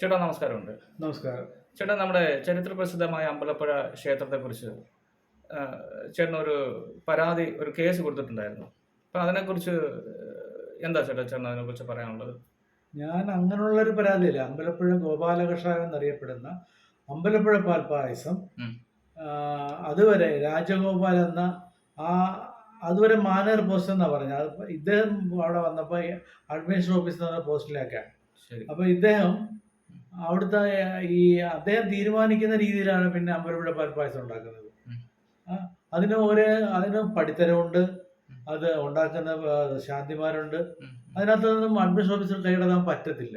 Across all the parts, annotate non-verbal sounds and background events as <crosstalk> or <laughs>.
ചേട്ടാ നമസ്കാരമുണ്ട്. നമസ്കാരം. ചേട്ടാ നമ്മുടെ ചരിത്ര പ്രസിദ്ധമായ അമ്പലപ്പുഴ ക്ഷേത്രത്തെക്കുറിച്ച് ചേട്ടൻ ഒരു പരാതി ഒരു കേസ് കൊടുത്തിട്ടുണ്ടായിരുന്നു. അപ്പം അതിനെക്കുറിച്ച് എന്താ ചേട്ടാ ചേട്ടൻ അതിനെക്കുറിച്ച് പറയാനുള്ളത്? ഞാൻ അങ്ങനെയുള്ളൊരു പരാതിയില്ല. അമ്പലപ്പുഴ ഗോപാലകൃഷ്ണ എന്നറിയപ്പെടുന്ന അമ്പലപ്പുഴ പാൽപ്പായസം പായസം അതുവരെ രാജഗോപാൽ എന്ന ആ അതുവരെ മാനേർ പോസ്റ്റ് എന്നാ പറഞ്ഞത്. അത് ഇദ്ദേഹം അവിടെ വന്നപ്പോൾ അഡ്മിനിസ്ട്രേഷൻ നിന്ന് പോസ്റ്റിലേക്കാണ് ശരി. അപ്പോൾ ഇദ്ദേഹം അവിടുത്തെ ഈ അദ്ദേഹം തീരുമാനിക്കുന്ന രീതിയിലാണ് പിന്നെ അമ്പലപ്പുഴ പാൽപ്പായസം ഉണ്ടാക്കുന്നത്. അതിന് ഒരു അതിന് പടിത്തരമുണ്ട് അത് ഉണ്ടാക്കുന്ന ശാന്തിമാരുണ്ട്. അതിനകത്ത് നിന്നും അഡ്മിഷൻ ഓഫീസർ കൈയിടാൻ പറ്റത്തില്ല.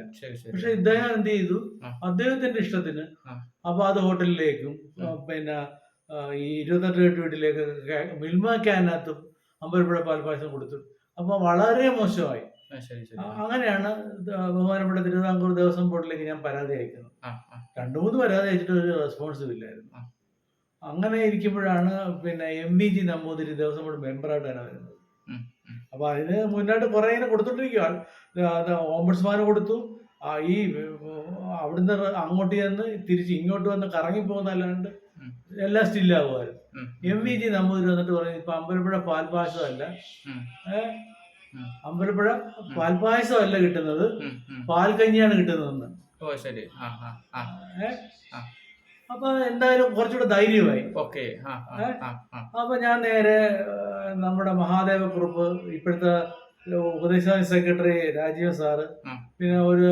പക്ഷെ ഇദ്ദേഹം എന്ത് ചെയ്തു. അദ്ദേഹത്തിന്റെ ഇഷ്ടത്തിന്. അപ്പൊ അത് ഹോട്ടലിലേക്കും പിന്നെ ഈ ഇരുപത്തെട്ട് കെട്ട് വീട്ടിലേക്ക് മിൽമ ക്യാനകത്തും അമ്പലപ്പുഴ പാൽപ്പായസം കൊടുത്തു. അപ്പൊ വളരെ മോശമായി. അങ്ങനെയാണ് ബഹുമാനപ്പെട്ട തിരുവിതാംകൂർ ദേവസ്വം ബോർഡിലേക്ക് ഞാൻ പരാതി അയക്കുന്നത്. രണ്ടു മൂന്ന് പരാതി അയച്ചിട്ട് ഒരു റെസ്പോൺസും ഇല്ലായിരുന്നു. അങ്ങനെ ഇരിക്കുമ്പോഴാണ് പിന്നെ M B G Namboothiri Devaswom board മെമ്പറായിട്ടാണ് വരുന്നത്. അപ്പൊ അതിന് മുന്നോട്ട് കുറെ ഇങ്ങനെ കൊടുത്തോണ്ടിരിക്കുകയാണ് ഓംബുഡ്സ്മാന് കൊടുത്തു. ഈ അവിടുന്ന് അങ്ങോട്ട് ചെന്ന് തിരിച്ച് ഇങ്ങോട്ട് വന്ന് കറങ്ങി പോകുന്നല്ലാണ്ട്. എല്ലാം സ്റ്റില്ലാകുമായിരുന്നു. എം വി ജി നമ്പൂതിരി വന്നിട്ട് പറഞ്ഞു ഇപ്പൊ അമ്പലപ്പുഴ പാൽപാശമല്ല. അമ്പലപ്പുഴ അല്ല കിട്ടുന്നത്. പാൽക്കഞ്ഞിയാണ് കിട്ടുന്നതെന്ന്. ഓ ശരി. അപ്പൊ എന്തായാലും കുറച്ചുകൂടെ ധൈര്യമായി. ഓക്കെ. അപ്പൊ ഞാൻ നേരെ നമ്മുടെ മഹാദേവ കുറുപ്പ് ഇപ്പോഴത്തെ ഉപദേശ സെക്രട്ടറി രാജീവ് സാറ് പിന്നെ ഒരു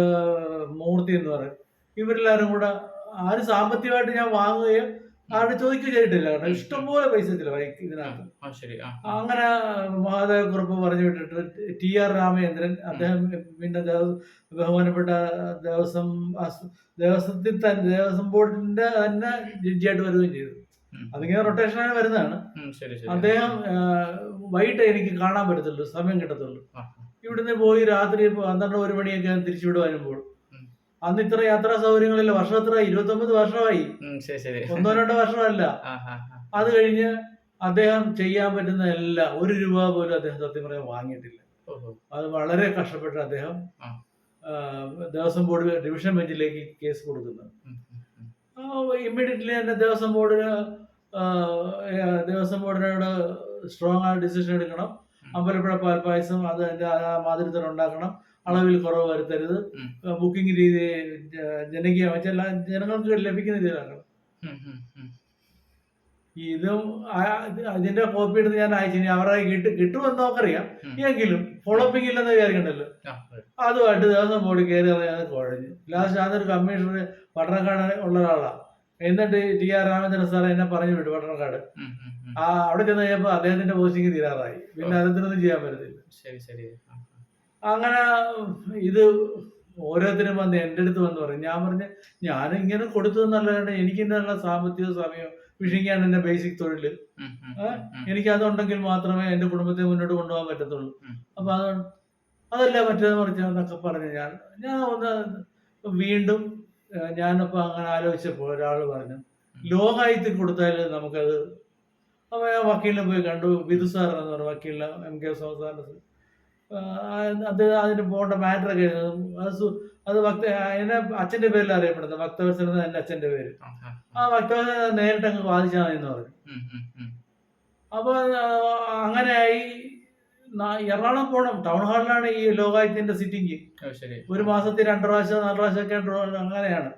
മൂർത്തി എന്ന് പറയും. ഇവരെല്ലാവരും കൂടെ ആരും സാമ്പത്തികമായിട്ട് ഞാൻ വാങ്ങുകയും ആരും ചോദിക്കുകയും ചെയ്തിട്ടില്ല കാരണം ഇഷ്ടംപോലെ പൈസ ചിലവായി ഇതിനകത്ത്. ആ ആ അങ്ങനെ മഹാദേവ കുറുപ്പ് പറഞ്ഞു വിട്ടിട്ട് ടി ആർ രാമചന്ദ്രൻ അദ്ദേഹം പിന്നെ ബഹുമാനപ്പെട്ട ദേവസ്വം ദേവസ്വത്തിൽ തന്നെ ദേവസ്വം ബോർഡിന്റെ തന്നെ ജഡ്ജിയായിട്ട് വരികയും ചെയ്തു. അതിങ്ങനെ റൊട്ടേഷനായി വരുന്നതാണ്. അദ്ദേഹം വൈകിട്ട് എനിക്ക് കാണാൻ പറ്റത്തുള്ളൂ സമയം കിട്ടത്തുള്ളൂ. ഇവിടുന്ന് പോയി രാത്രി പന്ത്രണ്ട് ഒരു മണിയൊക്കെ തിരിച്ചുവിടുവാനും പോകും. അന്ന് ഇത്ര യാത്രാ സൗകര്യങ്ങളില്ല. വർഷം എത്ര? ഇരുപത്തി ഒമ്പത് വർഷമായി ഒന്നോ രണ്ടോ വർഷമല്ല. <laughs> അത് കഴിഞ്ഞ് അദ്ദേഹം ചെയ്യാൻ പറ്റുന്ന എല്ലാം ഒരു രൂപ പോലും അദ്ദേഹം സത്യം പറയാൻ വാങ്ങിയിട്ടില്ല. അത് വളരെ കഷ്ടപ്പെട്ട് അദ്ദേഹം ദേവസ്വം ബോർഡ് ഡിവിഷൻ ബെഞ്ചിലേക്ക് കേസ് കൊടുക്കുന്നത്. ഇമ്മീഡിയറ്റ്ലി തന്നെ ദേവസ്വം ബോർഡിന് ദേവസ്വം ബോർഡിനോട് സ്ട്രോങ് ആയ ഡിസിഷൻ എടുക്കണം. അമ്പലപ്പുഴ പാൽപ്പായസം അത് അതിന്റെ മാതിരി തന്നെ ഉണ്ടാക്കണം അളവിൽ കുറവ് വരുത്തരുത്. ബുക്കിംഗ് രീതി ജനകീയ വെച്ചാൽ ജനങ്ങൾക്ക് ലഭിക്കുന്ന രീതിയിലാക്കണം. ഇതും അതിന്റെ കോപ്പി എടുത്ത് ഞാൻ അയച്ചു അവരെ കിട്ടും കിട്ടുമെന്ന് നമുക്കറിയാം. എങ്കിലും ഫോളോപ്പിംഗ് ഇല്ലെന്ന് വിചാരിക്കണ്ടല്ലോ. അതുമായിട്ട് ദേവസ്വം ബോർഡ് കയറി അറിയാതെ കുഴഞ്ഞു ലാസ്റ്റ് അതൊരു കമ്മീഷണർ പട്ടണക്കാട് ഉള്ള ഒരാളാണ് എന്നിട്ട് ടി ആർ രാമചന്ദ്രൻ സാർ എന്നെ പറഞ്ഞു വിട്ടു പട്ടണക്കാട്. ആ അവിടെ ചെന്ന് കഴിഞ്ഞപ്പോ അദ്ദേഹത്തിന്റെ പോസ്റ്റിംഗ് തീരാറായി. പിന്നെ അദ്ദേഹത്തിനൊന്നും ചെയ്യാൻ പറ്റത്തില്ല. ശരി ശരി. അങ്ങനെ ഇത് ഓരോരുത്തരും വന്ന് എന്റെ അടുത്ത് വന്ന് പറയും. ഞാൻ പറഞ്ഞു ഞാൻ ഇങ്ങനെ കൊടുത്തു എന്നല്ലാണ്ട് എനിക്ക് ഇന്നുള്ള സാമ്പത്തിക സമയം ഫിഷിംഗാണ് എന്റെ ബേസിക് തൊഴിൽ. എനിക്ക് അതുണ്ടെങ്കിൽ മാത്രമേ എന്റെ കുടുംബത്തെ മുന്നോട്ട് കൊണ്ടുപോകാൻ പറ്റത്തുള്ളൂ. അപ്പൊ അത് അതല്ല മറ്റേത് മറിച്ച് പറഞ്ഞു പറഞ്ഞ് ഞാൻ ഞാൻ ഒന്ന് വീണ്ടും ഏഹ്, ഞാനിപ്പോ അങ്ങനെ ആലോചിച്ചപ്പോൾ ഒരാൾ പറഞ്ഞു ആയിട്ട് കൊടുത്താൽ നമുക്കത് അപ്പൊ ഞാൻ വക്കീലിനെ പോയി കണ്ടു. വിധു സാർ എന്ന് പറഞ്ഞു വക്കീലിനെ എം കെ സാറിന് അദ്ദേഹം അതിന് പോകേണ്ട മാറ്റർ ഒക്കെ അത് അത് ഭക്ത എന്നെ അച്ഛന്റെ പേരിൽ അറിയപ്പെടുന്നത്. ഭക്തവത്സരം എന്റെ എന്റെ അച്ഛന്റെ പേര്. ആ, ഭക്തവത്സരം നേരിട്ട് അങ്ങ് ബാധിച്ചാൽ മതി എന്ന് പറഞ്ഞു. അപ്പോൾ അങ്ങനെയായി എറണാകുളം പോകണം ടൗൺ ഹാളിലാണ് ഈ ലോകായുത്തിന്റെ സിറ്റിംഗ്. ശരി. ഒരു മാസത്തിൽ രണ്ട് പ്രാവശ്യം നാല് പ്രാവശ്യം ഒക്കെ അങ്ങനെയാണ്.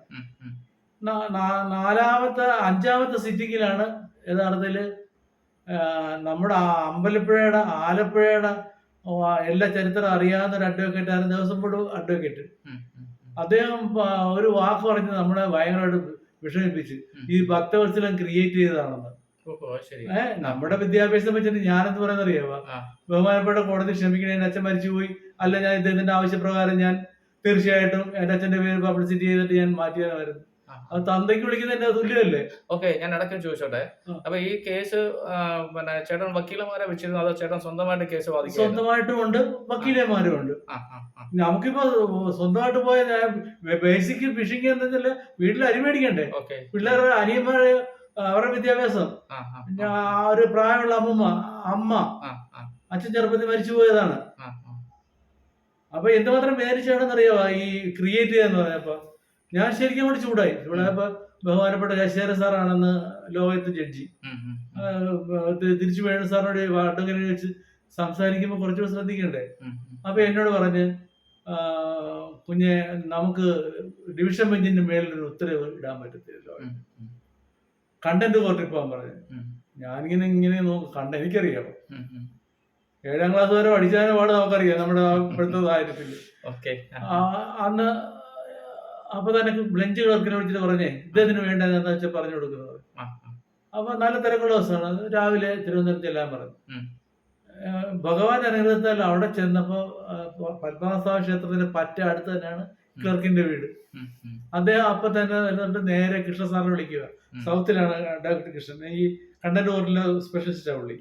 നാലാമത്തെ അഞ്ചാമത്തെ സിറ്റിങ്ങിലാണ് യഥാർത്ഥത്തിൽ നമ്മുടെ അമ്പലപ്പുഴയുടെ ആലപ്പുഴയുടെ എല്ലാ ചരിത്രം അറിയാവുന്ന ഒരു അഡ്വക്കേറ്റ് ആയിരുന്നു ദിവസം പോലും അഡ്വക്കേറ്റ്. അദ്ദേഹം ഒരു വാക്ക് പറഞ്ഞ് നമ്മളെ ഭയങ്കരമായിട്ട് വിഷമിപ്പിച്ച്. ഈ ഭക്തവത്സലം ക്രിയേറ്റ് ചെയ്തതാണെന്ന്. ഏഹ് നമ്മുടെ വിദ്യാഭ്യാസത്തെ പറ്റി ഞാനെന്ത് പറയുന്നത് അറിയാവാ. ബഹുമാനപ്പെട്ട കോടതി ക്ഷമിക്കണേ എന്റെ അച്ഛൻ മരിച്ചുപോയി. അല്ല ഞാൻ ഇദ്ദേഹത്തിന്റെ ആവശ്യപ്രകാരം ഞാൻ തീർച്ചയായിട്ടും എന്റെ അച്ഛന്റെ പേര് പബ്ലിസിറ്റി ചെയ്തിട്ട് ഞാൻ മാറ്റിയതായിരുന്നു. അത് തന്തയ്ക്ക് വിളിക്കുന്നതിന്റെ തുല്യമല്ലേ? ഓക്കെ ഞാൻ ഇടയ്ക്ക് ചോദിച്ചോട്ടെ. അപ്പൊ ഈ കേസ് പിന്നെ ചേട്ടൻ വക്കീലമാരെ വെച്ചിരുന്നു? അതോ ചേട്ടൻ സ്വന്തമായിട്ട് കേസ് വാദിക്കും സ്വന്തമായിട്ടും ഉണ്ട് വക്കീലന്മാരും ഉണ്ട്. നമുക്കിപ്പോ സ്വന്തമായിട്ട് പോയ ബേസിക് ഫിഷിംഗ് എന്താ വീട്ടിൽ അരി മേടിക്കണ്ടേ? പിള്ളേരുടെ അനിയന്മാര് അവരുടെ വിദ്യാഭ്യാസം. പിന്നെ ആ ഒരു പ്രായമുള്ള അമ്മ അമ്മ അച്ഛൻ ചെറുപ്പത്തിൽ മരിച്ചു പോയതാണ്. അപ്പൊ എന്തുമാത്രം വേദിച്ചാണെന്ന് അറിയാവോ ഈ ക്രിയേറ്റ് ചെയ്യാന്ന് പറഞ്ഞപ്പോ. ഞാൻ ശരിക്കും കൂടി ചൂടായി. ചൂടായപ്പോ ബഹുമാനപ്പെട്ട ശശിധരൻ സാറാണെന്ന് ലോകത്ത് ജഡ്ജി തിരിച്ചു വേണു സാറിനോട് വാട്ടങ്ങനെ വെച്ച് സംസാരിക്കുമ്പോൾ കുറച്ചുകൂടെ ശ്രദ്ധിക്കണ്ടേ. അപ്പൊ എന്നോട് പറഞ്ഞ് കുഞ്ഞെ നമുക്ക് ഡിവിഷൻ ബെഞ്ചിന്റെ മേളിലൊരു ഉത്തരവ് ഇടാൻ പറ്റത്തില്ല ഉം, ഉം, കണ്ടന്റ് കോർട്ടിൽ പോകാൻ പറഞ്ഞു. ഞാനിങ്ങനെ ഇങ്ങനെ കണ്ട എനിക്കറിയാം. ഏഴാം ക്ലാസ് വരെ പഠിച്ചാലും പാട് നമുക്കറിയാം. നമ്മുടെ ഇപ്പോഴത്തെ സാഹചര്യത്തിൽ. അന്ന് അപ്പൊ തന്നെ ബ്ലഞ്ച് ക്ലർക്കിനെ വിളിച്ചിട്ട് പറഞ്ഞേ ഇദ്ദേഹത്തിന് വേണ്ട എന്താ വെച്ചാൽ പറഞ്ഞു കൊടുക്കുന്നത്. അപ്പൊ നല്ല തിരക്കുള്ള ദിവസമാണ്. രാവിലെ തിരുവനന്തപുരത്ത് എല്ലാം പറഞ്ഞു. ഭഗവാൻ അനുഗ്രഹത്താൽ അവിടെ ചെന്നപ്പോ പത്മനാഭസ്വാമി ക്ഷേത്രത്തിന്റെ പറ്റ അടുത്ത് തന്നെയാണ് ക്ലർക്കിന്റെ വീട്. അദ്ദേഹം അപ്പൊ തന്നെ നേരെ കൃഷ്ണ സാറിനെ വിളിക്കുക. സൗത്തിലാണ് ഡോക്ടർ കൃഷ്ണൻ. ഈ കണ്ടന്റൂറിലെ സ്പെഷ്യലിസ്റ്റാ പുള്ളി.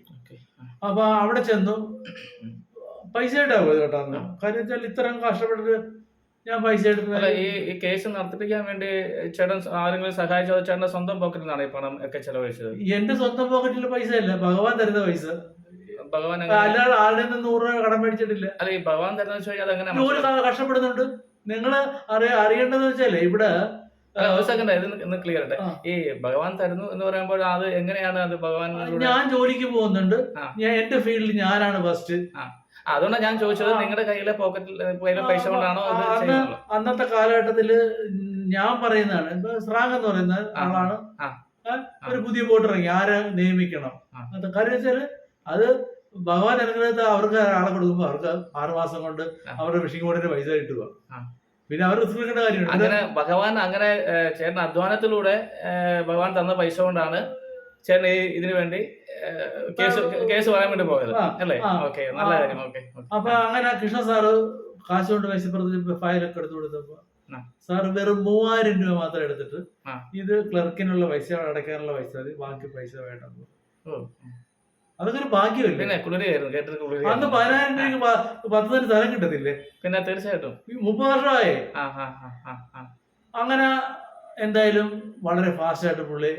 അപ്പൊ അവിടെ ചെന്നു. പൈസ ഉണ്ടാവും കേട്ടോ കാര്യം വെച്ചാൽ ഇത്രയും കഷ്ടപ്പെട്ടിട്ട് ഞാൻ പൈസ എടുത്തു ഈ കേസ് നടത്തിപ്പിക്കാൻ വേണ്ടി ചേട്ടൻ ആരെങ്കിലും സഹായിച്ചോ? ചേട്ടന്റെ സ്വന്തം പോക്കറ്റിൽ നിന്നാണ് ഈ പണം ഒക്കെ ചെലവഴിച്ചത്? എന്റെ സ്വന്തം പോക്കറ്റിലെ പൈസ അല്ല ഭഗവാൻ തരുന്ന പൈസ. ഭഗവാൻ അല്ലാതെ ആരുടെ നിന്ന് നൂറ് രൂപ കടം മേടിച്ചിട്ടില്ല. അല്ല ഈ ഭഗവാൻ തരുന്ന വെച്ച് കഴിഞ്ഞാൽ അതെങ്ങനെ ജോലി ക- കഷ്ടപ്പെടുന്നുണ്ട്. നിങ്ങൾ അറിയ അറിയേണ്ടതെന്ന് വെച്ചാലേ ഇവിടെ ഒരു സെക്കൻഡ് ഇത് ക്ലിയർ ആട്ടെ. ഈ ഭഗവാൻ തരുന്നു എന്ന് പറയുമ്പോൾ അത് എങ്ങനെയാണ് അത് ഭഗവാൻ ഞാൻ ജോലിക്ക് പോകുന്നുണ്ട്. ഞാൻ എന്റെ ഫീൽഡിൽ ഞാനാണ് ഫസ്റ്റ് അതുകൊണ്ടാണ് ഞാൻ ചോദിച്ചത് നിങ്ങളുടെ കയ്യിലെ പോക്കറ്റിൽ കയ്യിലെ പൈസ കൊണ്ടാണോ അത് അന്നത്തെ കാലഘട്ടത്തിൽ ഞാൻ പറയുന്നതാണ് ഇപ്പൊ സ്രാങ് എന്ന് പറയുന്ന ആളാണ്. ഒരു പുതിയ ബോട്ട് ഇറങ്ങി ആരെ നിയമിക്കണം. കാര്യം വെച്ചാൽ അത് ഭഗവാൻ അനുഗ്രഹത്തെ അവർക്ക് ആളെ കൊടുക്കുമ്പോ അവർക്ക് ആറുമാസം കൊണ്ട് അവരുടെ ഫിഷിംഗ് ബോട്ടിന്റെ പൈസ കിട്ടുക. പിന്നെ അവർ റിസ്ക് എടുക്കേണ്ട കാര്യമുണ്ട് അങ്ങനെ ഭഗവാൻ അങ്ങനെ ചേട്ടൻ അധ്വാനത്തിലൂടെ ഭഗവാൻ തന്ന പൈസ കൊണ്ടാണ് ചേട്ടൻ ഈ ഇതിനു വേണ്ടി കേസ് കേസ് പറയാൻ വേണ്ടി പോയത്. അല്ലേ. ഓക്കെ നല്ല കാര്യം. ഓക്കെ അപ്പൊ അങ്ങനെ കൃഷ്ണ സാറ് കാശ് കൊണ്ട് മേശപ്പുറത്ത് ഫയലൊക്കെ എടുത്തു കൊടുത്തപ്പോ സാർ വെറും മൂവായിരം രൂപ മാത്രം എടുത്തിട്ട് ഇത് ക്ലർക്കിനുള്ള പൈസ അടയ്ക്കാനുള്ള പൈസ മതി ബാക്കി പൈസ വേണ്ട. അതൊക്കെ ഒരു ഭാഗ്യമല്ലേ? പിന്നെ കേട്ടത് കേട്ടിട്ട് അന്ന് കുളിരിയായിരുന്നു പതിനായിരം രൂപയ്ക്ക് പത്ത് തന്നെ സ്ഥലം കിട്ടത്തില്ലേ? പിന്നെ തീർച്ചയായിട്ടും. ഈ മുപ്പത് വർഷമായി. ആ ആ ആ ആ ആ. അങ്ങനെ എന്തായാലും വളരെ ഫാസ്റ്റ് ആയിട്ട് പുള്ളി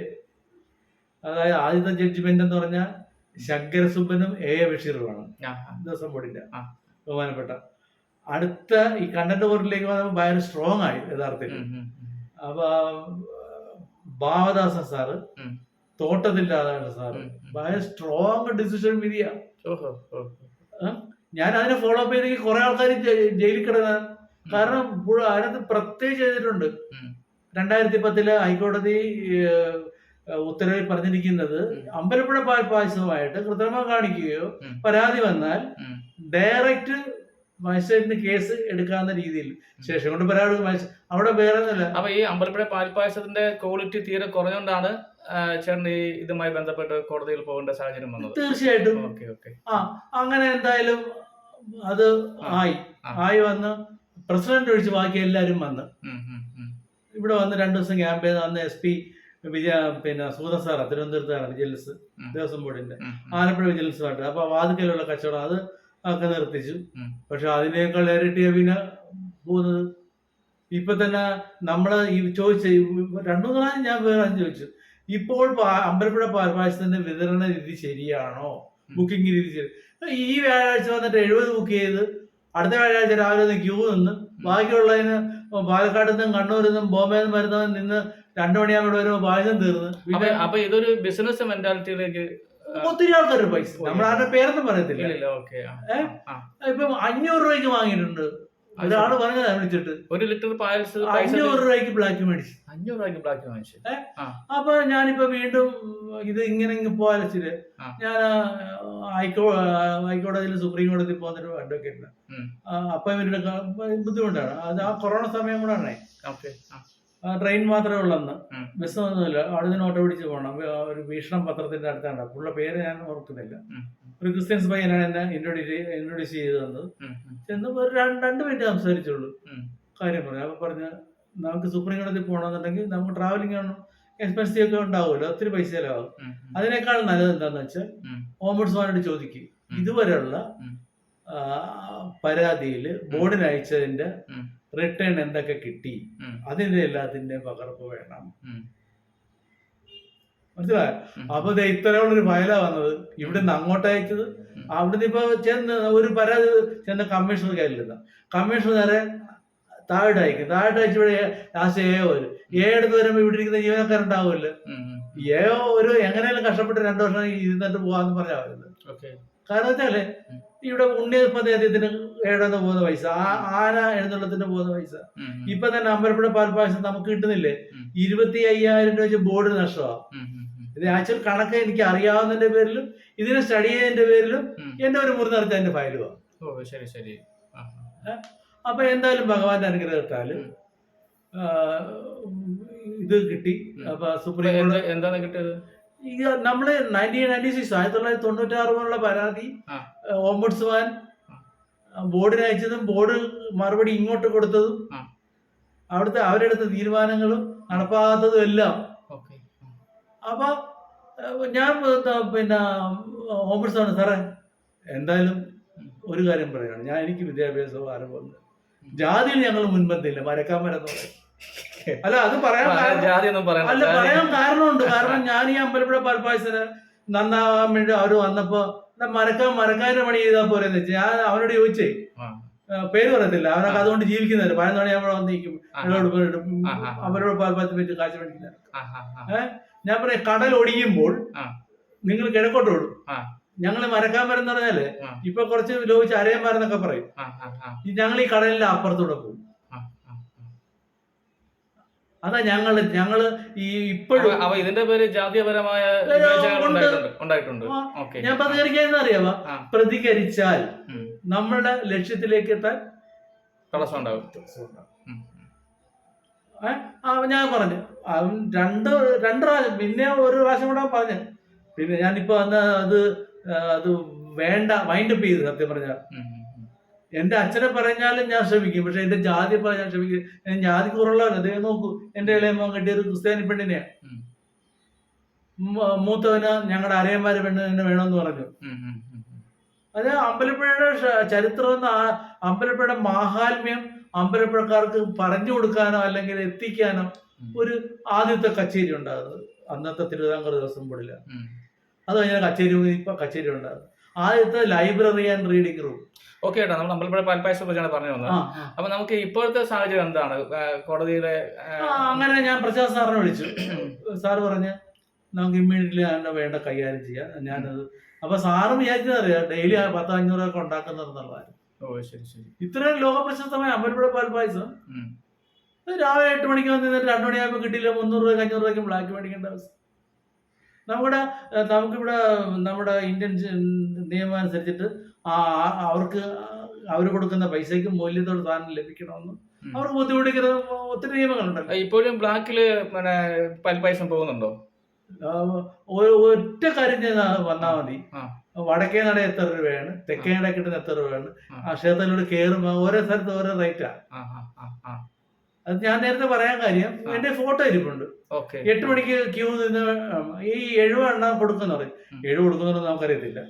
അതായത് ആദ്യത്തെ ജഡ്ജ്മെന്റ് എന്ന് പറഞ്ഞാൽ ശങ്കരസുബ്ബനും എ എ ബഷീറുമാണ്. ദിവസം ബോർഡിന്റെ ബഹുമാനപ്പെട്ട. അടുത്ത ഈ കണ്ടന്റ് ബോർഡിലേക്ക് വന്നപ്പോൾ ഭയങ്കര സ്ട്രോങ് ആയി യഥാർത്ഥത്തിൽ. അപ്പൊ ഭാവദാസൻ സാറ്. തോട്ടത്തില്ലാതാണ് സാർ ഭയ. സ്ട്രോങ് ഡിസിഷൻ വിധിയ ഞാൻ അതിനെ ഫോളോ അപ്പ് ചെയ്തെങ്കിൽ കുറെ ആൾക്കാർ ജയിലിൽ കിടന്ന കാരണം അതിനകത്ത് പ്രത്യേകിച്ച് ചെയ്തിട്ടുണ്ട്. രണ്ടായിരത്തി പത്തിൽ ഹൈക്കോടതി ഉത്തരവിൽ പറഞ്ഞിരിക്കുന്നത്. അമ്പലപ്പുഴ പാൽ പായസവുമായിട്ട് കൃത്രിമം കാണിക്കുകയോ പരാതി വന്നാൽ ഡയറക്റ്റ് മജിസ്ട്രേറ്റിന് കേസ് എടുക്കാവുന്ന രീതിയിൽ. ശേഷം കൊണ്ട് പരാതി അവിടെ വേറെ അപ്പൊ ഈ അമ്പലപ്പുഴ പാൽപായസത്തിന്റെ ക്വാളിറ്റി തീരെ കുറഞ്ഞുകൊണ്ടാണ് ചേട്ടൻ ഈ ഇതുമായി ബന്ധപ്പെട്ട് കോടതിയിൽ പോകേണ്ട സാഹചര്യം വന്നത്. തീർച്ചയായിട്ടും. Okay okay. അങ്ങനെ എന്തായാലും അത് ആയി. ആയി വന്ന് പ്രസിഡന്റ് ഒഴിച്ച് ബാക്കി എല്ലാരും വന്ന്. ഇവിടെ വന്ന് രണ്ടു ദിവസം ക്യാമ്പ് ചെയ്ത് അന്ന് എസ് പി വിജയ പിന്നെ സൂത സാറാ തിരുവനന്തപുരത്താണ് വിജിലൻസ്. ദേവസ്വം ബോർഡിന്റെ ആലപ്പുഴ വിജിലൻസ് ആയിട്ട് അപ്പൊ വാതിക്കലുള്ള കച്ചവടം അത് ഒക്കെ നിർത്തിച്ചു. പക്ഷെ അതിനേക്കാൾ ഇരട്ടിയ പിന്നെ പോകുന്നത്. ഇപ്പൊ തന്നെ നമ്മൾ ഈ ചോദിച്ച രണ്ടു മൂന്നാലും ഞാൻ വേറെ ചോദിച്ചു. ഇപ്പോൾ അമ്പലപ്പുഴ പാർപ്പാശത്തിന്റെ വിതരണ രീതി ശരിയാണോ? ബുക്കിംഗ് രീതി ശരി. ഈ വ്യാഴാഴ്ച വന്നിട്ട് എഴുപത് ബുക്ക് ചെയ്ത് അടുത്ത വ്യാഴാഴ്ച രാവിലെ ഒന്ന് ക്യൂ നിന്ന് ബാക്കിയുള്ളതിന് പാലക്കാട് നിന്നും കണ്ണൂരിൽ നിന്നും ബോംബെയിൽ നിന്നും വരുന്നവൻ നിന്ന് രണ്ടു മണിയാകുമ്പോൾ വരുമ്പോൾ പായസം തീർന്ന്. അപ്പൊ ഇതൊരു ബിസിനസ് മെന്റാലിറ്റിയിലേക്ക് ഒത്തിരി ആൾക്കാർ പൈസ. നമ്മൾ ആരുടെ പേരൊന്നും പറയത്തില്ല? ഇപ്പം അഞ്ഞൂറ് രൂപയ്ക്ക് വാങ്ങിയിട്ടുണ്ട്. ഒരാൾ പറഞ്ഞതാ വിളിച്ചിട്ട്. ഒരു ലിറ്റർ പായൽസ് പൈസ അഞ്ഞൂറ് രൂപയ്ക്ക് ബ്ലാക്ക് മേടിച്ചു അഞ്ഞൂറ് രൂപയ്ക്ക് ബ്ലാക്ക് മേടിച്ചു അപ്പൊ ഞാനിപ്പോ വീണ്ടും ഇത് ഇങ്ങനെ ഇങ്ങ് പോകാലിച്ചിട്ട് ഞാൻ ഹൈക്കോ ഹൈക്കോടതിയിൽ സുപ്രീം കോടതി പോകുന്നൊരു അഡ്വക്കേറ്റിന് അപ്പൊ ഇവരുടെ ബുദ്ധിമുട്ടാണ്. അത് ആ കൊറോണ സമയം കൂടെ ആണേ. ട്രെയിൻ മാത്രമേ ഉള്ളന്ന്. ബസ് ഒന്നുമില്ല അവിടെ നിന്ന് ഓട്ടോ പിടിച്ച് പോകണം ഒരു ഭീഷണം പത്രത്തിന്റെ അടുത്താണ്. പുള്ള പേര് ഞാൻ ഓർക്കുന്നില്ല. ഒരു ക്രിസ്ത്യൻസ് പയ്യനാണ് എന്നെ ഇൻട്രോഡ്യൂസ് ഇൻട്രോഡ്യൂസ് ചെയ്ത് തന്നത്. ചെന്ന് ഒരു രണ്ട് മിനിറ്റ് സംസാരിച്ചുള്ളൂ കാര്യം പറഞ്ഞു അപ്പൊ പറഞ്ഞ നമുക്ക് സുപ്രീം കോടതി പോകണമെന്നുണ്ടെങ്കിൽ നമുക്ക് ട്രാവലിംഗ് ആണ് എക്സ്പെൻസീവ് ഒക്കെ ഉണ്ടാവുമല്ലോ. ഒത്തിരി പൈസ ചിലവാകും. അതിനേക്കാൾ നല്ലത് എന്താന്ന് വെച്ചാൽ. ഓംബുഡ്സ്മാനോട് ചോദിക്കും. ഇതുവരെയുള്ള പരാതിയിൽ ബോർഡിന് അയച്ചതിന്റെ റിട്ടേൺ എന്തൊക്കെ കിട്ടി. അതിന്റെ എല്ലാത്തിന്റെ പകർപ്പ് വേണം. മനസ്സിലായോ. അപ്പൊ ഇത്രയുള്ളൊരു ഫയലാ വന്നത്. ഇവിടെ നിന്ന് അങ്ങോട്ട് അയച്ചത്. അവിടെ അവിടുന്ന് ഇപ്പൊ ചെന്ന് ഒരു പരാതി ചെന്ന കമ്മീഷണർ കയ്യിലിരുന്ന. കമ്മീഷണർ നേരെ താഴോട്ട് അയക്കും. താഴോട്ട് അയച്ചപ്പോഴേ ലാസ്റ്റ് ഏ ഒരു ഏ എടുത്ത് വരുമ്പോ ഇവിടെ ഇരിക്കുന്ന ജീവനക്കാരുണ്ടാവുമല്ലോ. ഏ ഒരു എങ്ങനെയാലും കഷ്ടപ്പെട്ട് രണ്ടു വർഷം ഇരുന്നിട്ട് പോവാന്ന് പറഞ്ഞാൽ വരുന്നത് കാരണം വെച്ചാൽ. ഇവിടെ ഉണ്ണിയപ്പ അദ്ദേഹത്തിന് ഏടന്ന് പോകുന്ന പൈസ ആന എഴുന്നള്ളത്തിന് പോകുന്ന പൈസ. ഇപ്പൊ തന്നെ അമ്പലപ്പുഴ പാൽപ്പായസം നമുക്ക് കിട്ടുന്നില്ലേ. ഇരുപത്തി അയ്യായിരം രൂപ വെച്ച് ബോർഡ് നഷ്ടമാണ്. ഇത് ആക്ച്വൽ കണക്ക് എനിക്ക് അറിയാവുന്നതിന്റെ പേരിലും ഇതിനെ സ്റ്റഡി ചെയ്തതിന്റെ പേരിലും. എന്റെ ഒരു മുറി നിർത്താൻ എന്റെ ഫയൽ ഓ ശരി ശരി. അപ്പൊ എന്തായാലും ഭഗവാന്റെ അനുഗ്രഹത്താൽ ഇത് കിട്ടി. അപ്പൊ സുപ്രീം കോടതി എന്താണ് കിട്ടിയത് ഈ നമ്മൾ നയന്റീൻ നയന്റി സിക്സ് ആയിരത്തി തൊള്ളായിരത്തി തൊണ്ണൂറ്റി ആറ് പോലുള്ള പരാതി. ഓംബുഡ്സ്മാൻ. ബോർഡിന് അയച്ചതും ബോർഡ് മറുപടി ഇങ്ങോട്ട് കൊടുത്തതും. അവിടുത്തെ അവരെടുത്ത തീരുമാനങ്ങളും നടപ്പാകാത്തതും എല്ലാം ഓക്കെ അപ്പൊ ഞാൻ ഏഹ്, പിന്നെ ഓംബുഡ്സ്മാൻ സാറേ എന്തായാലും ഒരു കാര്യം പറയുകയാണ് ഞാൻ എനിക്ക് വിദ്യാഭ്യാസവും അറിവുണ്ട് ജാതിയിൽ ഞങ്ങൾ മുൻപന്തിയില്ല. മരക്കാമരെന്ന് പറയും അല്ല അത് പറയാൻ അല്ല പറയാൻ കാരണമുണ്ട്. കാരണം ഞാൻ ഈ അമ്പലപ്പുഴ പാൽപ്പായസന് നന്നാവാൻ വേണ്ടി അവർ വന്നപ്പോ "എന്നാ മരക്കാൻ മരക്കാരുടെ പണി ചെയ്താൽ പോരെന്ന് വെച്ചാൽ ഞാൻ അവനോട് ചോദിച്ചേ. പേര് പറയത്തില്ല. അവനൊക്കെ. അതുകൊണ്ട് ജീവിക്കുന്നവര്. പതിനൊന്ന് മണി ഞാൻ വന്നിരിക്കും. അമ്പലപ്പുഴ പാൽപ്പായസം പറ്റി കാശ് ആ, ആ. ഞാൻ പറയാം കടൽ ഒടിയുമ്പോൾ നിങ്ങൾ കിഴക്കോട്ട് ഓടും. ആ. ഞങ്ങൾ മരക്കാൻ മരം പറഞ്ഞാൽ ഇപ്പൊ കുറച്ച് ലോപിച്ച് അരയൻ മരം പറയും. ആ, ആ, ആ, ഞങ്ങൾ ഈ കടലിന്റെ അപ്പുറത്തൂടെ പോകും. ആ, ആ, ആ. അതാ ഞങ്ങൾ ഞങ്ങൾ ഈ ഇപ്പോഴും അപ്പൊ ഇതിന്റെ പേര് ജാതീയപരമായ. ഉണ്ടായിട്ടുണ്ട് ഞാൻ പ്രതികരിക്കാൻ അറിയാമോ ആ. പ്രതികരിച്ചാൽ നമ്മളുടെ ലക്ഷ്യത്തിലേക്ക് എത്താൻ തടസ്സം ഉണ്ടാവും. ഞാൻ പറഞ്ഞു. അവൻ രണ്ട് രണ്ട് പ്രാവശ്യം പിന്നെ ഒരു പ്രാവശ്യം കൂടെ പറഞ്ഞു. പിന്നെ ഞാനിപ്പോ അന്ന് അത് അത് വേണ്ട മൈൻഡപ്പ് ചെയ്ത് സത്യം പറഞ്ഞാൽ. എന്റെ അച്ഛനെ പറഞ്ഞാലും ഞാൻ ശ്രമിക്കും. പക്ഷെ എന്റെ ജാതി പറഞ്ഞാൽ ശ്രമിക്കും. ഞാൻ ജാതി കുറവുള്ളവരല്ല അദ്ദേഹം നോക്കൂ എന്റെ ഇളയ മോൻ കെട്ടിയ ഒരു ക്രിസ്ത്യാനി പെണ്ണിനെയാ മൂത്തവന് ഞങ്ങളുടെ അരയന്മാര് പെണ്ണിനെ വേണമെന്ന് പറഞ്ഞു. അത് അമ്പലപ്പുഴയുടെ ചരിത്രം എന്ന് അമ്പലപ്പുഴയുടെ മാഹാത്മ്യം അമ്പലപ്പുഴക്കാർക്ക് പറഞ്ഞു കൊടുക്കാനോ അല്ലെങ്കിൽ എത്തിക്കാനോ ഒരു ആദ്യത്തെ കച്ചേരി ഉണ്ടാകുന്നത് അന്നത്തെ തിരുവിതാംകൂർ ദിവസം കൂടില്ല ഉം. അത് കഴിഞ്ഞാൽ കച്ചേരി ഇപ്പൊ കച്ചേരി ഉണ്ടാകും ആദ്യത്തെ library and reading room. Okay ഏട്ടാ നമ്മൾ അമ്പലപ്പുഴ പാൽപ്പായസത്തെ കുറിച്ചാണ് പറഞ്ഞു വന്നത്. അപ്പൊ നമുക്ക് ഇപ്പോഴത്തെ സാഹചര്യം എന്താണ്? കോടതിയിലെ അങ്ങനെ ഞാൻ പ്രശാന്ത് സാറിനെ വിളിച്ചു. സാറ് പറഞ്ഞ് നമുക്ക് ഇമ്മീഡിയറ്റ്ലി അതിന്റെ വേണ്ട കൈകാര്യം ചെയ്യാം. ഞാനത് അപ്പൊ സാറ് വിചാരിച്ചതറിയാം ഡെയിലി പത്തോ അഞ്ഞൂറൊക്കെ ഉണ്ടാക്കുന്നത് എന്നുള്ളതാണ് ഓ ശരി ശരി. ഇത്രയും ലോകപ്രശസ്തമായ അമ്പലപ്പുഴ പാൽ പായസം. രാവിലെ എട്ട് മണിക്ക് വന്ന് രണ്ടു മണിയാകുമ്പോൾ കിട്ടിയില്ല. മുന്നൂറ് രൂപ അഞ്ഞൂറ് രൂപയ്ക്ക് ബ്ലാക്ക് മേടിക്കേണ്ട അവസ്ഥ നമ്മുടെ നമുക്കിവിടെ നമ്മുടെ ഇന്ത്യൻ നിയമം അനുസരിച്ചിട്ട് അവർക്ക് അവർ കൊടുക്കുന്ന പൈസയ്ക്ക് മൂല്യത്തോട് സാധനം ലഭിക്കണമെന്ന്. അവർക്ക് ബുദ്ധിമുട്ടിക്കുന്ന ഒത്തിരി നിയമങ്ങളുണ്ടല്ലോ. ഇപ്പോഴും ബ്ലാക്കിൽ പിന്നെ പൈസ പോകുന്നുണ്ടോ? ഒറ്റ കാര്യം ചെയ്താൽ വന്നാൽ മതി. വടക്കേ നട എത്ര രൂപയാണ് തെക്കേ നട കിട്ടുന്ന എത്ര രൂപയാണ് ആ. ക്ഷേത്രത്തിലൂടെ കയറുമ്പോൾ ഓരോ സ്ഥലത്ത് ഓരോ റേറ്റാ. അത് ഞാൻ നേരത്തെ പറയാൻ കാര്യം എന്റെ ഫോട്ടോ ഇരിപ്പുണ്ട്. എട്ട് മണിക്ക് ക്യൂ നിന്ന് ഈ എഴുപത് എണ്ണം കൊടുക്കുന്ന പറയും. ഉം. എഴുപത് കൊടുക്കുന്നതെന്ന് നമുക്കറിയത്തില്ല.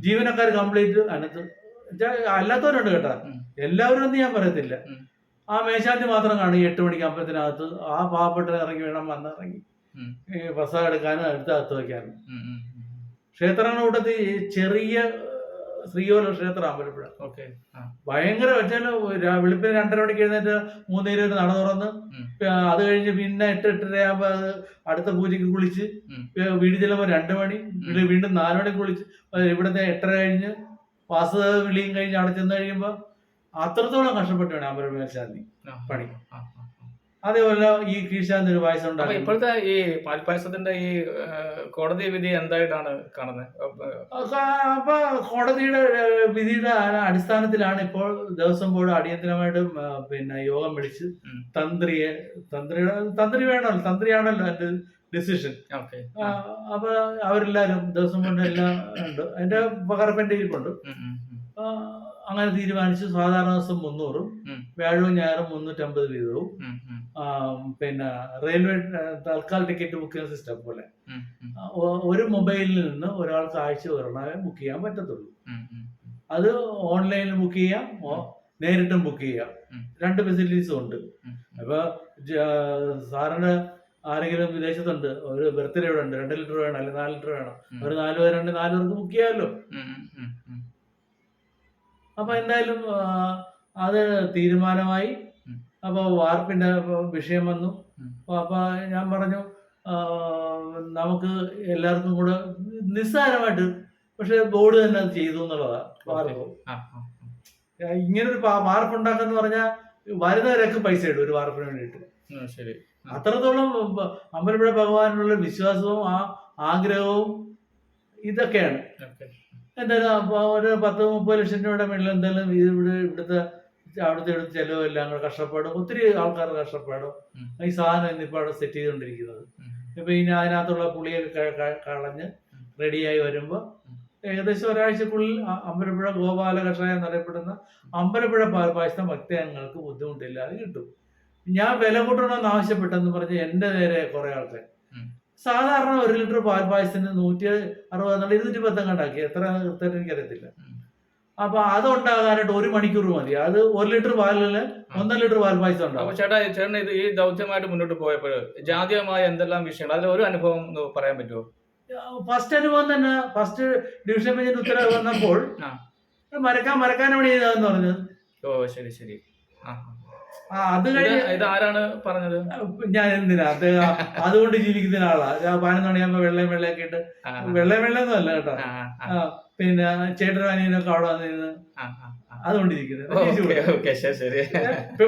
ജീവനക്കാർ കംപ്ലീറ്റ് അതിനകത്ത് ഇച്ചാ അല്ലാത്തവരുണ്ട് കേട്ടാ. എല്ലാവരും ഒന്നും ഞാൻ പറയത്തില്ല. ആ മേശാന്തി മാത്രം കാണും എട്ട് മണിക്ക് അമ്പലത്തിനകത്ത് ആ പാവപ്പെട്ട ഇറങ്ങി വേണം വന്നിറങ്ങി പ്രസാദം എടുക്കാനും അടുത്തകത്ത് വയ്ക്കാനും ഉം, ഉം, ഉം. ക്ഷേത്രങ്ങളുടെ ഈ ചെറിയ സ്ത്രീയോല ക്ഷേത്രം അമ്പലപ്പുഴ. ഓക്കെ. ഭയങ്കര വെച്ചാൽ വെളുപ്പിന് രണ്ടര മണിക്ക് എഴുന്നേറ്റ് മൂന്നേര വരെ നട തുറന്ന് അത് കഴിഞ്ഞ് പിന്നെ എട്ട് എട്ടര ആകുമ്പോൾ അത് അടുത്ത പൂജയ്ക്ക് കുളിച്ച് വീട് ചെല്ലുമ്പോൾ രണ്ട് മണി വീണ്ടും നാല് മണിക്ക് കുളിച്ച് ഇവിടുത്തെ എട്ടര കഴിഞ്ഞ് വാസ വിളിയും കഴിഞ്ഞ് അവിടെ ചെന്ന് കഴിയുമ്പോൾ അത്രത്തോളം കഷ്ടപ്പെട്ടാണ് വേണം അമ്പലം മേൽശാന്തി പണി. അതേപോലെ ഈ കീഴ്ശാന്തി ഒരു പായസം ഉണ്ടാകും ഇപ്പോഴത്തെ ഈ പാൽപ്പായസത്തിന്റെ ഈ കോടതി വിധി എന്തായിട്ടാണ് കാണുന്നത് അപ്പൊ, കോടതിയുടെ വിധിയുടെ അടിസ്ഥാനത്തിലാണ് ഇപ്പോൾ ദേവസ്വം ബോർഡ് അടിയന്തരമായിട്ട് പിന്നെ യോഗം വിളിച്ച്. തന്ത്രിയെ തന്ത്രിയുടെ തന്ത്രി വേണമല്ലോ തന്ത്രിയാണല്ലോ എന്റെ ഡിസിഷൻ അപ്പൊ അവരെല്ലാരും ദേവസ്വം ബോർഡ് എല്ലാം ഉണ്ട്. അതിന്റെ പകർപ്പിന്റെ ഇരിപ്പുണ്ട് അങ്ങനെ തീരുമാനിച്ചു സാധാരണ ദിവസം മുന്നൂറും. വ്യാഴവും ഞായറും മുന്നൂറ്റമ്പത് വീതവും. പിന്നെ റെയിൽവേ തൽക്കാൽ ടിക്കറ്റ് ബുക്ക് ചെയ്യുന്ന സിസ്റ്റം പോലെ ഒരു മൊബൈലിൽ നിന്ന് ഒരാൾക്ക് ആഴ്ച ഒരെണ്ണമേ ബുക്ക് ചെയ്യാൻ പറ്റത്തുള്ളൂ. അത് ഓൺലൈനിൽ ബുക്ക് ചെയ്യാം നേരിട്ടും ബുക്ക് ചെയ്യാം രണ്ട് ഫെസിലിറ്റീസും ഉണ്ട്. അപ്പൊ സാറിന് ആരെങ്കിലും വിദേശത്തുണ്ട് ഒരു ബർത്ത്ഡേ ഇവിടെ ഉണ്ട് രണ്ട് ലിറ്റർ വേണം അല്ലെങ്കിൽ നാല് ലിറ്റർ വേണം. ഒരു നാല് പേരുണ്ട് നാല് പേർക്ക് ബുക്ക് ചെയ്യാമല്ലോ. അപ്പൊ എന്തായാലും അത് തീരുമാനമായി. അപ്പോൾ വാർപ്പിന്റെ വിഷയം വന്നു. അപ്പൊ അപ്പോൾ ഞാൻ പറഞ്ഞു നമുക്ക് എല്ലാവർക്കും കൂടെ നിസ്സാരമായിട്ട് പക്ഷെ ബോർഡ് തന്നെ അത് ചെയ്തു എന്നുള്ളതാണ് വാർപ്പ്. ഇങ്ങനെ ഒരു വാർപ്പ് ഉണ്ടാക്കാന്ന് പറഞ്ഞാൽ വരുന്നവരൊക്കെ പൈസ ഇടും ഒരു വാർപ്പിന് വേണ്ടിയിട്ട്. ശരി. അത്രത്തോളം അമ്പലപ്പുഴ ഭഗവാനുള്ള വിശ്വാസവും ആ ആഗ്രഹവും ഇതൊക്കെയാണ്. എന്തായാലും ഒരു പത്ത് മുപ്പത് ലക്ഷം രൂപയുടെ മേളിൽ എന്തായാലും ഇവിടെ ഇവിടുത്തെ അവിടുത്തെ ഇവിടുത്തെ ചെലവ് എല്ലാം കൂടെ കഷ്ടപ്പാടും. ഒത്തിരി ആൾക്കാർ കഷ്ടപ്പാടും. ഈ സാധനം ഇന്നിപ്പോൾ അവിടെ സെറ്റ് ചെയ്തുകൊണ്ടിരിക്കുന്നത്. ഇപ്പൊ ഇനി അതിനകത്തുള്ള പുളിയൊക്കെ കളഞ്ഞ് റെഡിയായി വരുമ്പോൾ. ഏകദേശം ഒരാഴ്ചക്കുള്ളിൽ അമ്പലപ്പുഴ ഗോപാല കഷായം എന്നറിയപ്പെടുന്ന അമ്പലപ്പുഴ പാൽപായസം ഭക്തജനങ്ങൾക്ക് ബുദ്ധിമുട്ടില്ലാതെ കിട്ടും. ഞാൻ വില കൂട്ടണമെന്ന് ആവശ്യപ്പെട്ടെന്ന് പറഞ്ഞ എന്റെ നേരെ കുറെ ആൾക്കാർ സാധാരണ ഒരു ലിറ്റർ പാൽപായസത്തിന് നൂറ്റി അറുപത് ഇരുന്നൂറ്റി പത്തങ്ങണ്ടാക്കി? എത്ര കൃത്യമായിട്ട് എനിക്കറിയത്തില്ല. അപ്പൊ അത് ഉണ്ടാകാനായിട്ട് ഒരു മണിക്കൂർ മതി. അത് ഒരു ലിറ്റർ പാലിൽ ഒന്നര ലിറ്റർ പാൽ പായസം ഉണ്ടാവും. ചേട്ടാ ചേട്ടൻ ഇത് ഈ ദൗത്യമായിട്ട് മുന്നോട്ട് പോയപ്പോൾ ജാതീയമായ എന്തെല്ലാം വിഷയങ്ങൾ? അതിൽ ഒരു അനുഭവം പറയാൻ പറ്റുമോ? ഫസ്റ്റ് അനുഭവം തന്നെ. ഫസ്റ്റ് ഡിവിഷൻ ബെഞ്ചിന്റെ ഉത്തരവ് വന്നപ്പോൾ. മരക്കാൻ പണി ചെയ്തതെന്ന് പറഞ്ഞത്. ഓ ശരി ശരി. ആ അത് ഇത് കഴിഞ്ഞ് ആരാണ് പറഞ്ഞത്? ഞാൻ എന്തിനാ? അത് അതുകൊണ്ട് ജീവിക്കുന്ന ആളാ പതിനൊന്ന് മണിയാകുമ്പോ വെള്ളയും വെള്ളയൊക്കെ ഇട്ട് വെള്ളം വെള്ളം വെള്ളയൊന്നും അല്ല കേട്ടോ. പിന്നെ ചേട്ടനും അനിയനൊക്കെ അവിടെ വന്ന് അതുകൊണ്ടിരിക്കുന്നത്.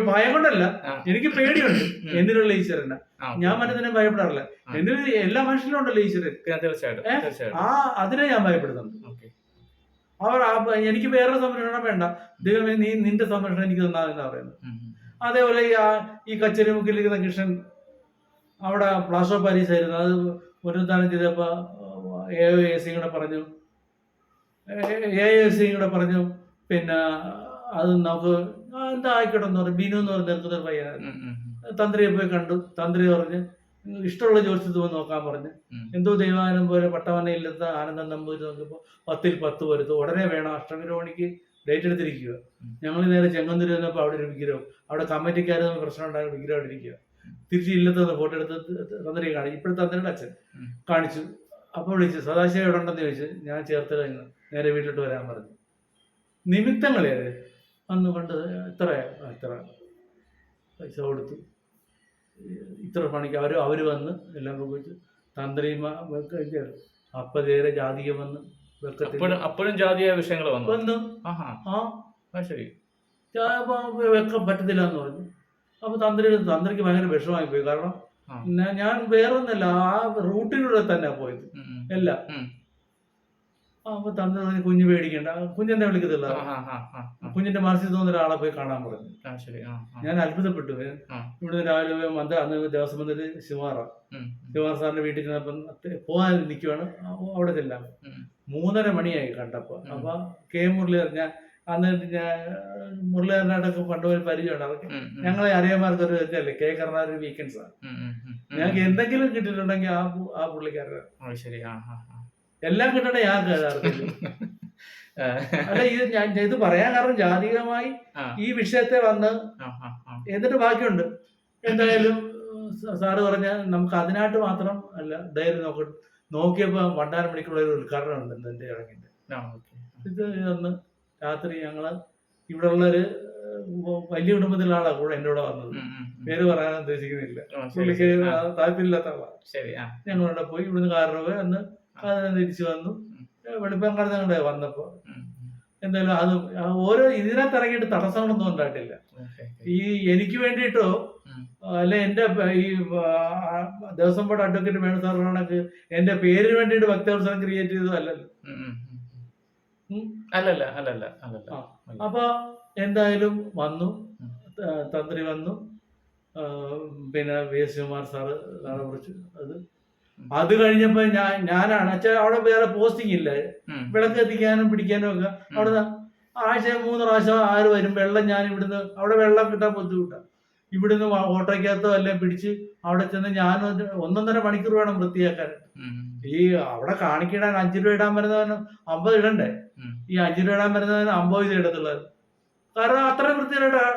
ഭയം കൊണ്ടല്ല. എനിക്ക് പേടിയുണ്ട്. എന്തിനുള്ള ഈശ്വരനെ ഞാൻ മനസ്സിനെ ഭയപ്പെടാറില്ല. ആ. എല്ലാ മനുഷ്യനും ഉണ്ടല്ലോ ഈശ്വരൻ. തീർച്ചയായിട്ടും? ആ അതിനെ ഞാൻ ഭയപ്പെടുന്നുണ്ട് അവർ എനിക്ക് വേറെ സംരക്ഷണം വേണ്ട. ദൈവമേ നീ നിന്റെ സംരക്ഷണം എനിക്ക് തന്നാ എന്നാ പറയുന്നത്. അതേപോലെ ഈ ഈ കച്ചേരി മുക്കിലിരിക്കുന്ന കൃഷ്ണൻ അവിടെ പ്ലാസ്റ്റർ ഓഫ് പാരീസ് ആയിരുന്നു അത് പുനരുദ്ധാനം ചെയ്തപ്പോ എ ഒ എ സിയും കൂടെ പറഞ്ഞു എ എ സിയും കൂടെ പറഞ്ഞു. പിന്നെ അത് നമുക്ക് എന്താ ആയിക്കോട്ടെ എന്ന് പറഞ്ഞു. ബിനു എന്ന് പറഞ്ഞ ഒരു പയ്യനായിരുന്നു. ഉം, ഉം. തന്ത്രിയെ പോയി കണ്ടു. തന്ത്രി പറഞ്ഞ് ഇഷ്ടമുള്ള ജോലി പോയി നോക്കാൻ പറഞ്ഞ്. എന്തോ ദൈവാനം പോലെ പട്ടവനയിലെത്ത ആനന്ദം നമ്പൂരി നോക്കിയപ്പോൾ പത്തിൽ പത്ത് വരുത്തു ഉടനെ വേണം അഷ്ടമിരോണിക്ക് ഡേറ്റ് എടുത്തിരിക്കുക. ഞങ്ങൾ നേരെ ചെങ്ങന്നൂര് വന്നപ്പോൾ അവിടെ ഒരു വിഗ്രഹം. അവിടെ കമ്മിറ്റിക്കാർ തമ്മിൽ പ്രശ്നം ഉണ്ടായ വിഗ്രഹം അവിടെ ഇരിക്കുക. തിരിച്ച് ഇല്ലത്ത് ഫോട്ടോ എടുത്ത് തന്ത്രി കാണിച്ചു. ഇപ്പോഴത്തെ തന്ത്രിയുടെ അച്ഛൻ കാണിച്ചു. അപ്പോൾ വിളിച്ചു സദാശിവം എവിടെ ഉണ്ടെന്ന് ചോദിച്ചു? ഞാൻ ചേർത്ത് കഴിഞ്ഞു. നേരെ വീട്ടിലോട്ട് വരാൻ പറഞ്ഞു. നിമിത്തങ്ങളെ അന്ന് കണ്ടത് ഇത്ര ഇത്ര പൈസ കൊടുത്തു. ഇത്ര പണിക്ക് അവർ അവർ വന്ന് എല്ലാം പോയിച്ച് തന്ത്രിമാ അപ്പ നേരെ ജാതിക വന്ന് അപ്പോഴും ജാതീയ വിഷയങ്ങൾ വന്നു. വന്നു. ആ. ശരി. വെക്കാൻ പറ്റത്തില്ല എന്ന് പറഞ്ഞു. അപ്പൊ തന്ത്രി തന്ത്രിക്ക് ഭയങ്കര വിഷമായി പോയി. കാരണം ഞാൻ വേറെ ഒന്നല്ല ആ റൂട്ടിലൂടെ തന്നെ പോയത്. എല്ലാം. അപ്പൊ തന്നെ കുഞ്ഞ് പേടിക്കണ്ട കുഞ്ഞെന്നെ വിളിക്കത്തില്ല. കുഞ്ഞിന്റെ മനസ്സിൽ തോന്നുന്ന ഒരാളെ പോയി കാണാൻ പറഞ്ഞു. ഞാൻ അത്ഭുതപ്പെട്ടു ഇവിടെ രാവിലെ പോയി മന്ദ അന്ന് ദേവസ്വം മന്ത്രി ശിവാറ ശിവാർ സാറിന്റെ വീട്ടിൽ ചെന്നപ്പം പോകാൻ നിൽക്കുവാണ് അവിടെ ചെല്ലാം. മൂന്നര മണിയായി കണ്ടപ്പോ. അപ്പൊ കെ മുരളീധരൻ ഞാൻ അന്ന് ഞാൻ മുരളീധരനായിട്ടൊക്കെ പണ്ടുപോലെ പരിചയമുണ്ട് അതൊക്കെ. ഞങ്ങളെ അറിയാമാർക്ക് ഒരു ഇതല്ലേ കെ കരുണാകരൻ വീക്കെൻഡ്സ് ആണ് ഉം, ഉം, ഉം. ഞങ്ങൾക്ക് എന്തെങ്കിലും കിട്ടിയിട്ടുണ്ടെങ്കിൽ ആ ആ പുള്ളിക്കാരുടെ ശരി. എല്ലാം കിട്ടണ ഞാൻ കേടാറില്ല അല്ല ഇത് ഞാൻ ഇത് പറയാൻ കാരണം ജാതികമായി ഈ വിഷയത്തെ വന്ന്. എന്നിട്ട് ബാക്കിയുണ്ട്. എന്തായാലും സാറ് പറഞ്ഞ നമുക്ക് അതിനായിട്ട് മാത്രം അല്ല ധൈര്യം നോക്ക നോക്കിയപ്പോൾ വണ്ടാരം മണിക്കുള്ള ഒരു ഉദ്ഘാടനം ഉണ്ട് എന്റെ ഇറങ്ങിന്റെ. ഇത് ഇതൊന്ന് രാത്രി ഞങ്ങൾ ഇവിടെ ഉള്ളൊരു വലിയ കുടുംബത്തിലുള്ള ആളാ കൂടെ എന്റെ കൂടെ വന്നത്. പേര് പറയാൻ ഉദ്ദേശിക്കുന്നില്ല. താല്പര്യമില്ലാത്ത ആളാ. ശരി ഞങ്ങളുടെ പോയി ഇവിടുന്ന് കാറിന് പോയി അന്ന് അതിനെ തിരിച്ചു വന്നു. വെളുപ്പം ഞങ്ങളുടെ വന്നപ്പോ. എന്തായാലും അത് ഓരോ ഇതിനകത്ത് ഇറങ്ങിയിട്ട് തടസ്സങ്ങളൊന്നും ഉണ്ടായിട്ടില്ല. ഈ എനിക്ക് വേണ്ടിയിട്ടോ അല്ല എന്റെ ഈ ദേവസ്വം ബോർഡ് അഡ്വക്കേറ്റ് വേണു കണക്ക് എന്റെ പേരിന് വേണ്ടിട്ട് ഭക്തവത്സരം ക്രിയേറ്റ് ചെയ്തു അല്ലല്ലോ. അല്ലല്ല അല്ലല്ല അല്ലല്ല. അപ്പൊ എന്തായാലും വന്നു. തന്ത്രി വന്നു. പിന്നെ വി എസ് കുമാർ സാറ് സാറെ കുറിച്ച് അത്. അത് കഴിഞ്ഞപ്പോ ഞാൻ ഞാനാണ്. അച്ഛാ അവിടെ വേറെ പോസ്റ്റിംഗ് ഇല്ല. വിളക്ക് എത്തിക്കാനും പിടിക്കാനും ഒക്കെ. അവിടെ ആഴ്ച മൂന്ന് പ്രാവശ്യം ആര് വരും? വെള്ളം ഞാൻ ഇവിടുന്ന് അവിടെ വെള്ളം കിട്ടാൻ ബുദ്ധിമുട്ടാണ് ഇവിടുന്ന് ഓട്ടോയ്ക്കകത്തോ അല്ലെ പിടിച്ച് അവിടെ ചെന്ന് ഞാൻ ഒന്നൊന്നര മണിക്കൂർ വേണം വൃത്തിയാക്കാൻ. ഈ അവിടെ കാണിക്കിടാൻ അഞ്ചു രൂപ ഇടാൻ വരുന്നവന് അമ്പത് ഇടണ്ടേ? ഈ അഞ്ചു രൂപ ഇടാൻ വരുന്നവന് അമ്പത് ഇടത്തുള്ളത്. കാരണം അത്ര വൃത്തിയുടെ ആ.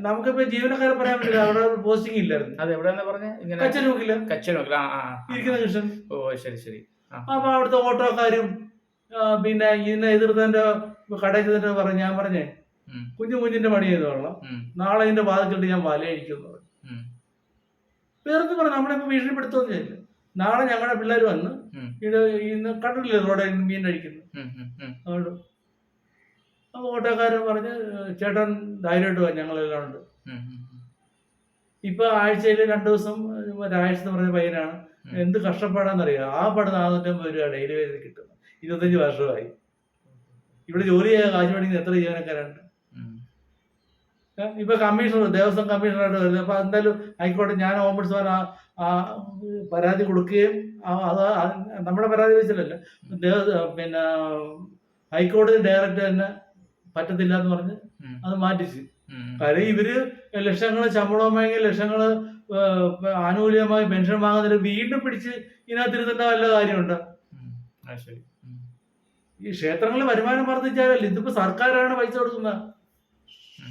നമുക്കിപ്പോ ജീവനക്കാരെ പറയാൻ പറ്റില്ല. അവിടെ പോസ്റ്റിംഗ് ഇല്ലായിരുന്നു. അത് എവിടെ പറഞ്ഞ? ഇങ്ങനെ കച്ചനൂക്കില്ല കച്ചനോക്കില്ല ആ. ഇരിക്കുന്ന കൃഷ്ണൻ. ഓ ശരി ശരി. അപ്പൊ അവിടുത്തെ ഓട്ടോക്കാരും പിന്നെ ഇതിനെ എതിർത്തതിന്റെ കടയിൽ ചെന്നിട്ട് പറഞ്ഞു ഞാൻ പറഞ്ഞേ കുഞ്ഞു കുഞ്ഞിന്റെ പണി ചെയ്ത് കൊള്ളാം. നാളെ ഇതിന്റെ വാതിലിട്ട് ഞാൻ വലയടിക്കുന്നു ഉം, വേറെ പറഞ്ഞു നമ്മളിപ്പോ ഭീഷണിപ്പെടുത്തൊന്നും ചെയ്യില്ല. നാളെ ഞങ്ങളുടെ പിള്ളേർ വന്ന് ഇത് ഇന്ന് കണ്ടില്ലേ റോഡിൽ മീൻ ഉം. അതുകൊണ്ട് ഓട്ടോക്കാരൻ പറഞ്ഞ് ചേട്ടൻ ധൈര്യമായിട്ട് വാ ഞങ്ങളെല്ലാം ഉണ്ട്. ഇപ്പൊ ആഴ്ചയിൽ രണ്ടു ദിവസം ഒരാഴ്ച എന്ന് പറഞ്ഞ പയ്യനാണ്. എന്ത് കഷ്ടപ്പാടാന്നറിയാം? ആ പടം നാനൂറ്റമ്പത് രൂപ ഡെയിലി വേജ് കിട്ടുന്നു. ഇരുപത്തഞ്ച് വർഷമായി. ഇവിടെ ജോലി ചെയ്യാൻ കാശ് മേടിക്കുന്ന എത്ര ജീവനക്കാരുണ്ട്? ഇപ്പൊ കമ്മീഷണർ ദേവസ്വം കമ്മീഷണറായിട്ട് വരുന്നത്. അപ്പൊ എന്തായാലും ആയിക്കോട്ടെ ഞാൻ ഓംബുഡ്സ്മാൻ ആ പരാതി കൊടുക്കുകയും അത് അത് നമ്മുടെ പരാതി വെച്ചില്ലല്ലോ പിന്നെ ഹൈക്കോടതി ഡയറക്റ്റ് തന്നെ പറ്റത്തില്ല എന്ന് പറഞ്ഞ് അത് മാറ്റിച്ച്. കാര്യം ഇവർ ലക്ഷങ്ങൾ ശമ്പളം വാങ്ങി ലക്ഷങ്ങൾ ആനുകൂല്യമായി പെൻഷൻ വാങ്ങുന്നതിന് വീണ്ടും പിടിച്ച് ഇതിനകത്തിരുത്തേണ്ട വല്ല കാര്യമുണ്ട്. ശരി. ഈ ക്ഷേത്രങ്ങളിൽ വരുമാനം വർദ്ധിച്ചാലല്ല? ഇതിപ്പോ സർക്കാരാണ് പൈസ കൊടുക്കുന്നത്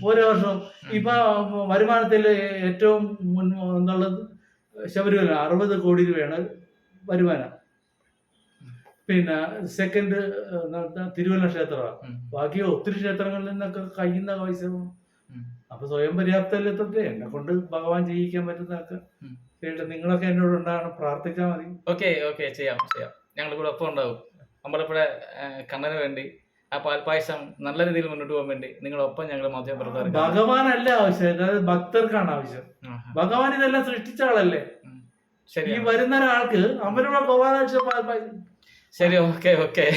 ഓരോ വർഷവും. ഇപ്പൊ വരുമാനത്തിൽ ഏറ്റവും മുൻ എന്നുള്ളത് ശബരിമല അറുപത് കോടി രൂപയാണ് വരുമാനം. പിന്നെ സെക്കൻഡ് തിരുവല്ല ക്ഷേത്രമാണ്. ബാക്കി ഒത്തിരി ക്ഷേത്രങ്ങളിൽ നിന്നൊക്കെ കഴിയുന്ന പൈസ. അപ്പൊ സ്വയം പര്യാപ്തല്ലേ എന്നെ കൊണ്ട് ഭഗവാൻ ചെയ്യിക്കാൻ പറ്റുന്നതൊക്കെ. ചെയ്യട്ടെ നിങ്ങളൊക്കെ എന്നോട് ഉണ്ടാകണം പ്രാർത്ഥിച്ചാൽ മതി. ഓക്കെ ഓക്കെ ചെയ്യാം ചെയ്യാം. ഞങ്ങൾ കൂടെ ഒപ്പം ഉണ്ടാവും. നമ്മളിപ്പോഴെ കണ്ണന് വേണ്ടി ആ പാൽപ്പായസം നല്ല രീതിയിൽ മുന്നോട്ട് പോകാൻ വേണ്ടി നിങ്ങളൊപ്പം ഞങ്ങൾ മാധ്യമപ്രവർത്തകർക്ക് ഭഗവാനല്ല ആവശ്യം അതായത് ഭക്തർക്കാണ് ആവശ്യം. ഭഗവാൻ ഇതെല്ലാം സൃഷ്ടിച്ച ആളല്ലേ? ശരി ഈ വരുന്ന ഒരാൾക്ക് അമരുള്ള ഗോപാലകൃഷ്ണ പാൽപ്പായസം ശരി ഓക്കെ ഓക്കെ